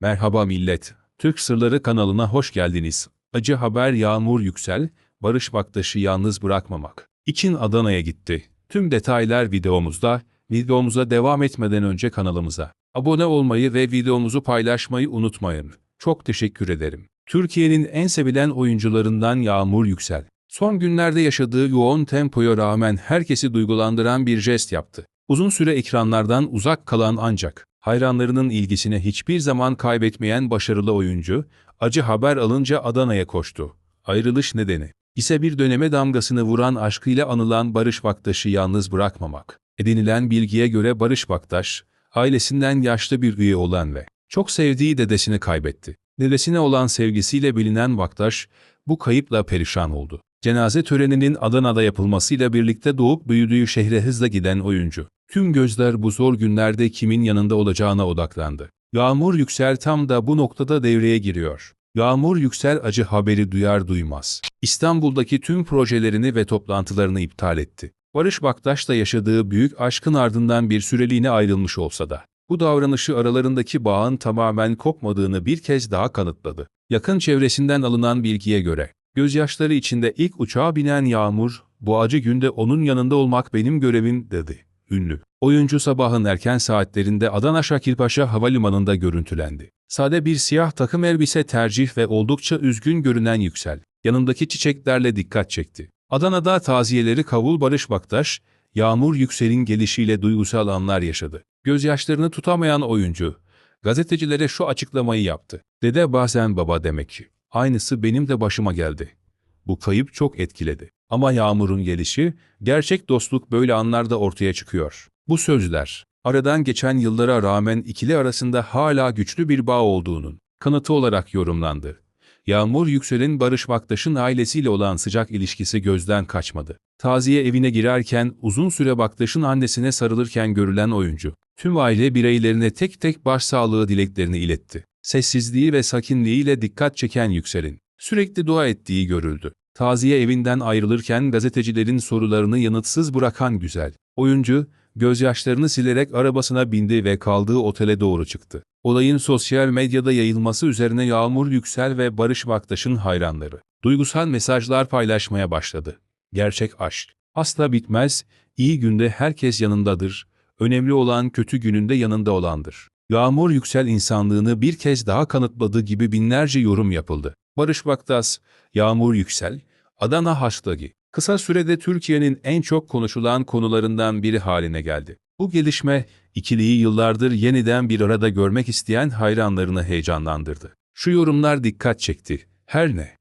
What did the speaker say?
Merhaba millet. Türk Sırları kanalına hoş geldiniz. Acı haber Yağmur Yüksel, Barış Baktaş'ı yalnız bırakmamak için Adana'ya gitti. Tüm detaylar videomuzda. Videomuza devam etmeden önce kanalımıza abone olmayı ve videomuzu paylaşmayı unutmayın. Çok teşekkür ederim. Türkiye'nin en sevilen oyuncularından Yağmur Yüksel. Son günlerde yaşadığı yoğun tempoya rağmen herkesi duygulandıran bir jest yaptı. Uzun süre ekranlardan uzak kalan ancak hayranlarının ilgisini hiçbir zaman kaybetmeyen başarılı oyuncu, acı haber alınca Adana'ya koştu. Ayrılış nedeni ise bir döneme damgasını vuran aşkıyla anılan Barış Baktaş'ı yalnız bırakmamak. Edinilen bilgiye göre Barış Baktaş, ailesinden yaşlı bir üye olan ve çok sevdiği dedesini kaybetti. Dedesine olan sevgisiyle bilinen Baktaş, bu kayıpla perişan oldu. Cenaze töreninin Adana'da yapılmasıyla birlikte doğup büyüdüğü şehre hızla giden oyuncu. Tüm gözler bu zor günlerde kimin yanında olacağına odaklandı. Yağmur Yüksel tam da bu noktada devreye giriyor. Yağmur Yüksel acı haberi duyar duymaz. İstanbul'daki tüm projelerini ve toplantılarını iptal etti. Barış Baktaş'la yaşadığı büyük aşkın ardından bir süreliğine ayrılmış olsa da, bu davranışı aralarındaki bağın tamamen kopmadığını bir kez daha kanıtladı. Yakın çevresinden alınan bilgiye göre, gözyaşları içinde ilk uçağa binen Yağmur, bu acı günde onun yanında olmak benim görevim dedi. Ünlü. Oyuncu sabahın erken saatlerinde Adana Şakirpaşa Havalimanı'nda görüntülendi. Sade bir siyah takım elbise tercih ve oldukça üzgün görünen Yüksel, yanındaki çiçeklerle dikkat çekti. Adana'da taziyeleri kavul Barış Baktaş, Yağmur Yüksel'in gelişiyle duygusal anlar yaşadı. Gözyaşlarını tutamayan oyuncu, gazetecilere şu açıklamayı yaptı. Dede bazen baba demek ki. Aynısı benim de başıma geldi. Bu kayıp çok etkiledi. Ama Yağmur'un gelişi, gerçek dostluk böyle anlarda ortaya çıkıyor. Bu sözler, aradan geçen yıllara rağmen ikili arasında hala güçlü bir bağ olduğunun kanıtı olarak yorumlandı. Yağmur Yüksel'in Barış Baktaş'ın ailesiyle olan sıcak ilişkisi gözden kaçmadı. Taziye evine girerken uzun süre Baktaş'ın annesine sarılırken görülen oyuncu, tüm aile bireylerine tek tek başsağlığı dileklerini iletti. Sessizliği ve sakinliğiyle dikkat çeken Yüksel'in sürekli dua ettiği görüldü. Taziye evinden ayrılırken gazetecilerin sorularını yanıtsız bırakan güzel. Oyuncu, gözyaşlarını silerek arabasına bindi ve kaldığı otele doğru çıktı. Olayın sosyal medyada yayılması üzerine Yağmur Yüksel ve Barış Baktaş'ın hayranları duygusal mesajlar paylaşmaya başladı. Gerçek aşk asla bitmez, iyi günde herkes yanındadır, önemli olan kötü gününde yanında olandır. Yağmur Yüksel insanlığını bir kez daha kanıtladığı gibi binlerce yorum yapıldı. Barış Baktas, Yağmur Yüksel, Adana hashtag'i kısa sürede Türkiye'nin en çok konuşulan konularından biri haline geldi. Bu gelişme, ikiliyi yıllardır yeniden bir arada görmek isteyen hayranlarını heyecanlandırdı. Şu yorumlar dikkat çekti. Her ne